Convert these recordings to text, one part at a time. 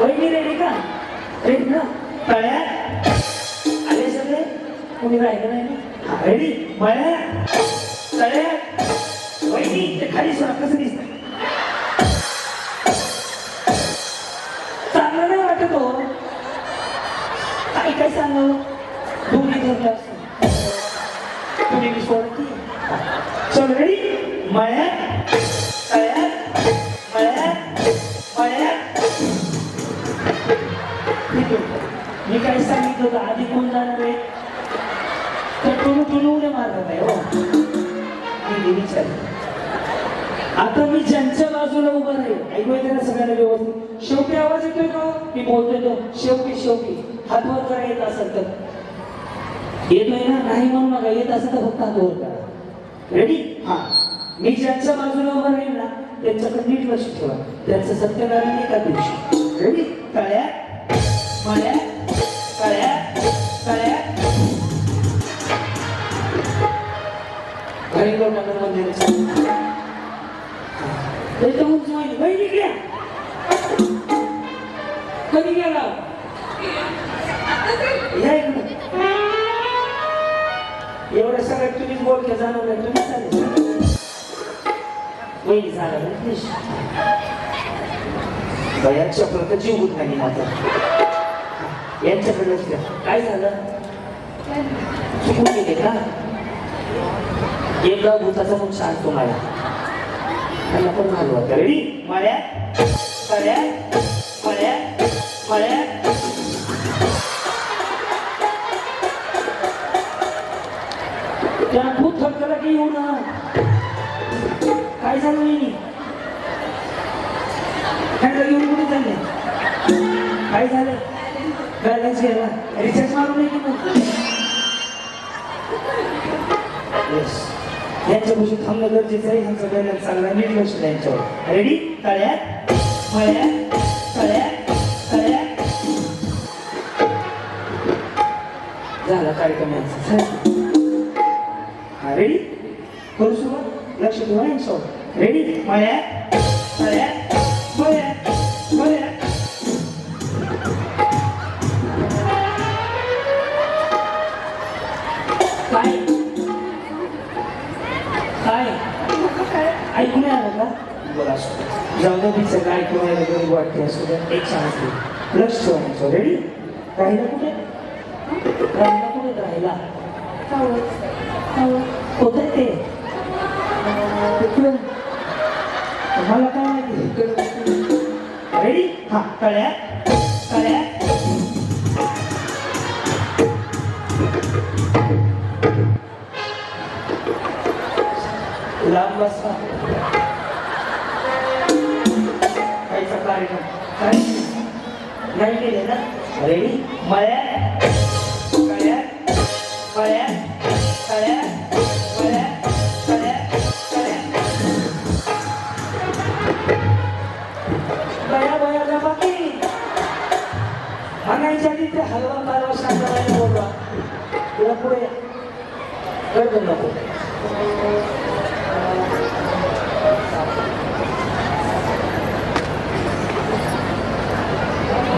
वहिनी रेडी का रेडी ना तळ्या आले सगळे कोणी राहिलं नाही ना रेडी बळ्या तळ्या वहिनी ते खाली सोडा कसं दिसत चांगलं नाही वाटत हो काय काय सांगावं दोन्ही धरलं असं तुम्ही मी सोडती चल रेडी मळ्या तळ्या काय आधी कोण जाणवे तर तुम्ही तुम्ही उड्या मारत आहे हो. विचार आता मी ज्यांच्या बाजूला उभा राहील ऐकूया येते सगळ्यांना व्यवस्थित? शेवटी आवाज येतोय का? मी बोलतोय तो शेवटी शेवटी. हात वर करा येत असेल तर. येतोय ना? नाही म्हणून नका. येत असेल तर फक्त हात वर करा. रेडी हा. मी ज्यांच्या बाजूला उभा राहील ना त्यांच्याकडे नीट लक्ष ठेवा. त्यांचं सत्यनारायण एका दिवशी. रेडी तळ्या मळ्या तळ्या तळ्या हरिंगो नगर घ्या कधी गेला? या इकडं तुम्हीच बोलके तुम्ही चालेल वहिनी झालं ना प्रत जीव नाही माझा यांच्या लक्ष काय झालं? चुकून गेले का? एकदा भूताचा मग सांगतो मला त्यांना पण घालू आता. रेडी मळ्या पळ्या मळ्या मळ्या त्या भूत थकला की येऊ ना काय झालं मी? काय येऊन कुठे चालले? काय झालं? बॅलन्स गेला रिचार्ज मारून यांच्या की थांबणं गरजेचं आहे. ह्यांचं बॅलन्स चांगला नीट लक्ष द्या यांच्यावर. रेडी तळ्या मळ्या तळ्या तळ्या झाला कार्यक्रम यांचा. रेडी करू सुरुवात? लक्ष ठेवा यांच्यावर. रेडी मळ्या जाऊ तिचं काय किंवा गरीब वाटते असू द्या एक सांगते. लक्ष ठेवायचं रेडी राहिला कुठे? राहिला कुठे राहिला? होत ते. इकडं. मला काय माहिती? रेडी हा कळ्या कळ्या लांब बसला कार्यक्रम काय नाही केले ना रेडी मळ्या कळ्या कळ्या कळ्या कळ्या कळ्या कळ्या बया बया जा बाकी म्हणायच्या आधी ते हलवा पालवा शांतरायला बोलवा तुला पुढे गर्द नको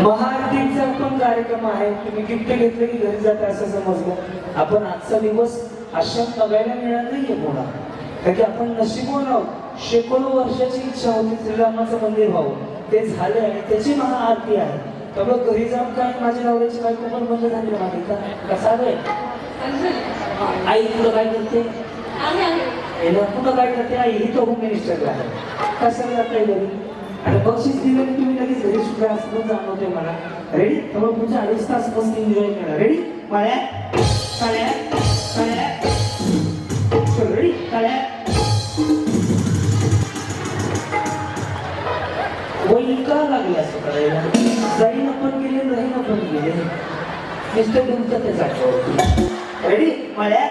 महाआरतीचा पण कार्यक्रम आहे तुम्ही गिफ्ट घेतलं की घरी जाता असं समजलं. आपण आजचा दिवस अशा बघायला मिळणार नाहीये कोणा कारण की आपण नशिबवान आहोत. शेकडो वर्षाची इच्छा होती श्रीरामाचं मंदिर व्हावं. ते झाले आणि त्याची महाआरती आहे. त्यामुळे घरी जाऊन काय माझ्या नवऱ्याची बायको पण बंद झाली माझी? का? कसा आहे आई तुला काय करते? कुठं काय करते? आई ही तो होम मिनिस्टरला आहे. कसं जात घरी? आणि बक्षीस दिलं की तुम्ही लगेच घरी सुद्धा असं पण जाणवते मला रेडी तर मग पुढच्या अडीच तास मस्त एन्जॉय करा रेडी माळ्या काळ्या काळ्या चल रेडी काळ्या वैल का लागले असं करायला जाईन पण गेले राहीन पण गेले नुसतं गुंतत आहे रेडी माळ्या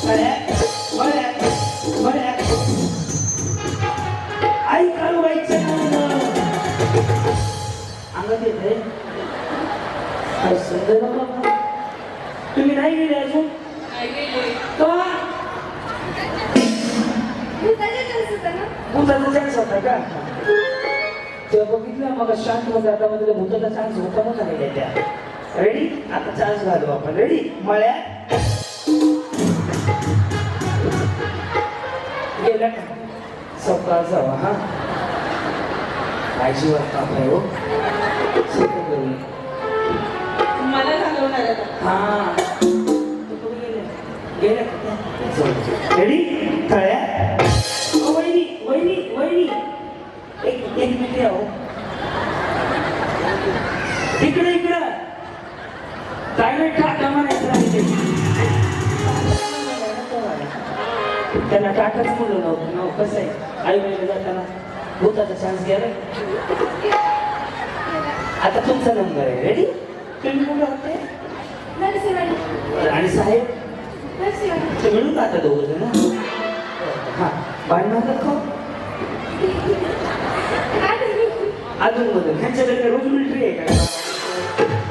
काळ्या तुम्ही नाही गेले अजून? बुधाचा चान्स होता का? तेव्हा बघितलं मग शांत होतं. आता मध्ये भूताचा चान्स होता मग झालेल्या त्या. रेडी आता चान्स घालू आपण. रेडी मळ्या गेला का? सकाळ जावा हा. काळजी वाटतं आपल्या हो. रेडी तळ्या वहिनी वहिनी वहिनी. एक एक मिनिट या हो. इकडे इकडं. नाही टाटा म्हणायचं नाही ते. त्यांना टाटाच म्हणलं नव्हतं नाव कसं आहे? आई बहिणी जाताना भूताचा चान्स घ्यायला आता तुमचा नंबर आहे. रेडी तुम्ही कुठे होते? आणि साहेब? ते मिळून आता दोघ जण? हा. भांडणार तुम्ही अजून मधून. ह्यांच्याकडे रोज मिलिटरी आहे का?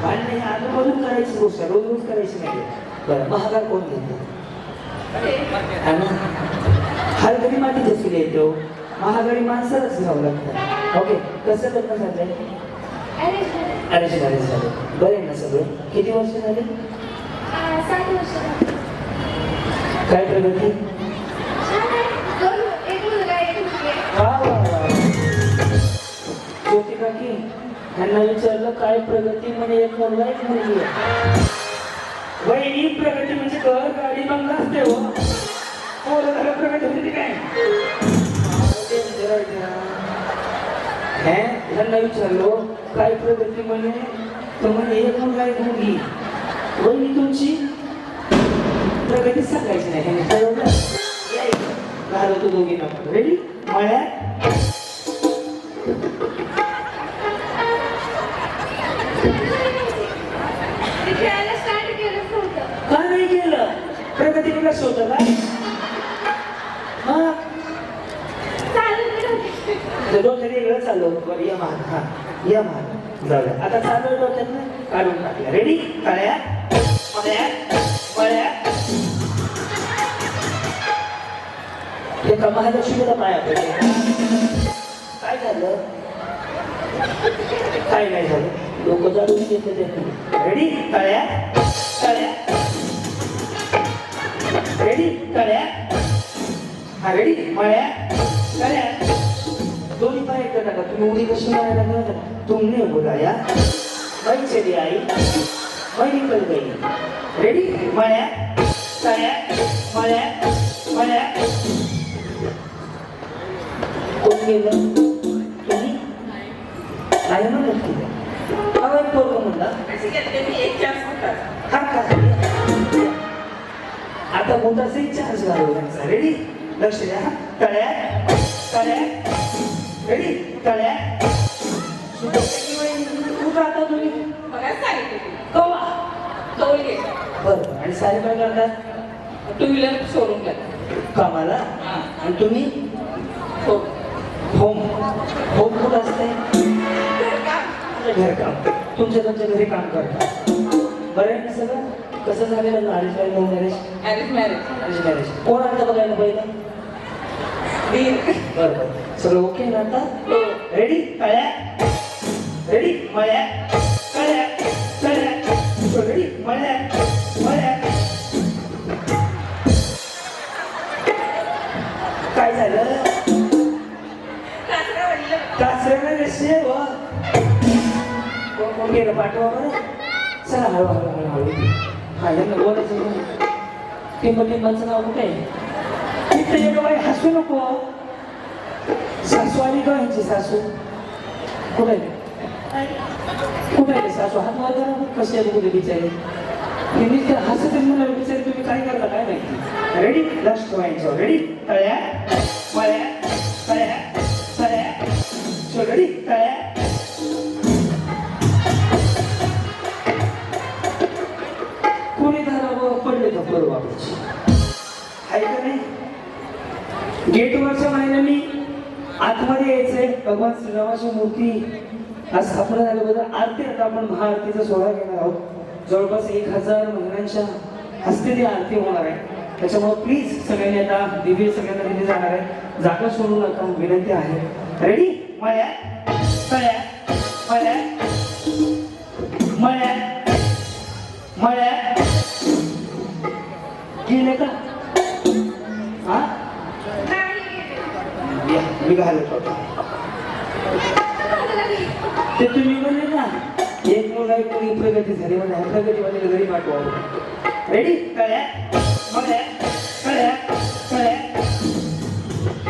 भांडण अजून मधून करायची गोष्ट रोज रोज करायची नाही. बरं महागार कोण घेतो हा हलगडी माती जसली येतो महागाडी माणसालाच घ्यावं लागतं. ओके कसं लग्न झालंय अरेंज मॅरेज झालं. बरं ना सगळं. किती वर्ष झाले? काय प्रगती? ज्योती काकी यांना विचारलं काय प्रगती म्हणे? एक मुलगा एक मुलगी वहिनी प्रगती म्हणजे घर गाडी बंगला असते हो. पोरं प्रगती म्हणजे काय? हे यांना विचारलो काय प्रगती म्हणे? तर म्हणे एक मुलगा एक मुलगी वहिनी तुमची? प्रगती सांगायची नाही ठरवलं रेडी मळ्यात? ते खेळायला स्टार्ट केलंच नव्हतं का नाही केलं? प्रगती मग चालत नाही होते. ते डोक्यात वेगळं चाललं होतं. बरं या महाग हा या महाग जाऊ द्या आता चालू डोक्यात काढून टाकलं. रेडी कळ्या मळ्या मळ्या एका महालक्ष्मीला पाया पडले. काय झालं? काय नाही झालं. लोक जाणून घेतले रेडी कळ्या कळ्या रेडी हा रेडी मळ्या कळ्या दोन्ही पाय एकदा टाका तुम्ही उडी कशी मारायला लागला तुमने बुलाया मैं चली आई मैं निकल गई रेडी मळ्या कळ्या मळ्या मळ्या कोण गेलं तुम्ही नाही म्हणत की अहो एक म्हणला मी एक चान्स होता हा का आता मोठाचाही चान्स घालवण्याचा रेडी लक्ष द्या तळ्या तळ्या रेडी तळ्या कुठं आता तुम्ही. बरं आणि सारे काय करतात? टू व्हीलर सोडून गेला कामाला. आणि तुम्ही? हो. होम. होम कुठं असते घरकाम. तुमच्या तुमच्या घरी काम करता बरं आहे ना सगळं? कसं झालेलं? Arrange marriage home marriage arrange marriage arrange marriage कोण आता बघायला पहिलं? दीर बरं सगळं ओके ना आता? हो. रेडी कळ्या? रेडी मळ्या? कळ्या? कळ्या? रेडी मळ्या? मळ्या? काय झालं? कासऱ्याला व कोण गेलं पाठवा बरं चला हळू हळू हळू हळू. हा यांना बोलायचं टिंबल टिंबलचं नाव कुठे आहे? तिथे एक बाई हसू नको. सासू आली का यांची सासू? कुठे आहे? कुठे आहे सासू? हात वर करा कशी आली कुठे बिचारी? हे नुसते हसत आहे मला बिचारी तुम्ही काय करता? काय माहिती? रेडी लक्ष ठेवायचं रेडी तळ्या मळ्या तळ्या तळ्या. रेडी तळ्या आतमध्ये यायचंय. भगवान श्रीरामाची मूर्ती आज स्थापना झाल्याबद्दल आरती आता आपण महाआरतीचा सोहळा घेणार आहोत. जवळपास एक हजार महिलांच्या हस्ते ती आरती होणार आहे. त्याच्यामुळे प्लीज सगळ्यांनी आता दिव्य सगळ्यांना दिली जाणार आहे. जागा सोडू नका विनंती आहे. रेडी मळ्या तळ्या मळ्या मळ्या मळ्या गेले का? मी घालत होतो. ते तुम्ही म्हणले ना एक मुलगा एक मुलगी प्रगती झाली म्हणजे प्रगती म्हणजे घरी पाठवा रेडी कळ्या मळ्या कळ्या कळ्या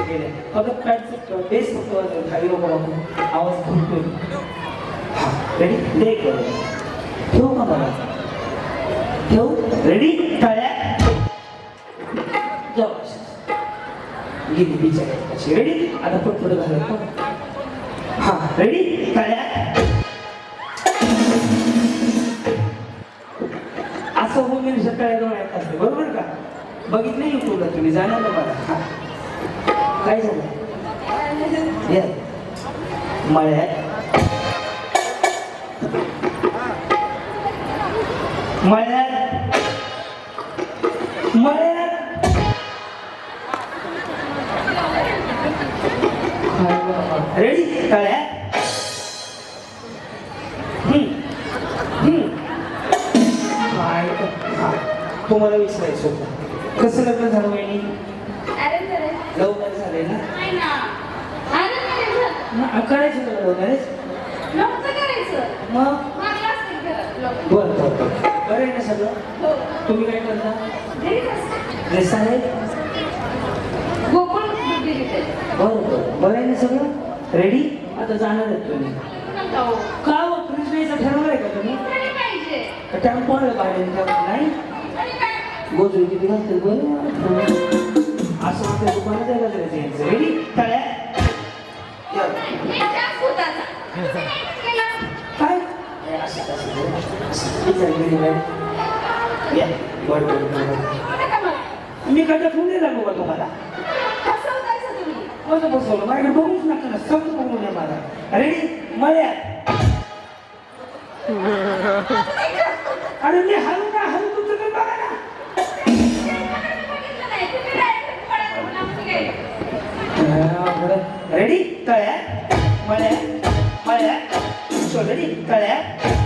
गेले. फक्त पॅटचं बेस फक्त खाली आवाज फुटतो हा रेडी ते करू ठेवू का मला? ठेवू? रेडी कळ्या जाऊ. गेली बिचारी अशी रेडी आता पण पुढे घालत हा रेडी कळ्या असं होऊन मी सकाळी दोन असते बरोबर का बघितलं युट्यूबला तुम्ही जाणार ना मला हा. काय झालं या मळ्यात मळ्यात रेडी कळ्या तर- हा. तुम्हाला विचारायचं होतं. कसं लग्न झालं वहिनी? लवकर झालंय ना? ना, करायचं का लव्ह मॅरेज? मग? बरं बरं बरं. आहे ना सगळं? तुम्ही काय करता? ड्रेस आहे. बरं बरं बरं आहे ना सगळं? रेडी आता जाणार आहेत तुम्ही. का हो? कृष्णाचं ठरवलं आहे का तुम्ही? टेम्पो आहे पाहिजे नाही गोजरी किती घालते बरं असं वाटतं दुकानात आहे का त्याचं यांचं रेडी टाळ्या. काय? हे मी काय ठेवून नाही लागलो का तुम्हाला. कसं बसवलं माझ्याकडे बघूच नका ना सगळं बघून आहे मला अरे मया अरे मी हलू ना हलू तुमचं तर बघा ना रेडी तळ्या मळ्या मळ्या रेडी तळ्या तळ्या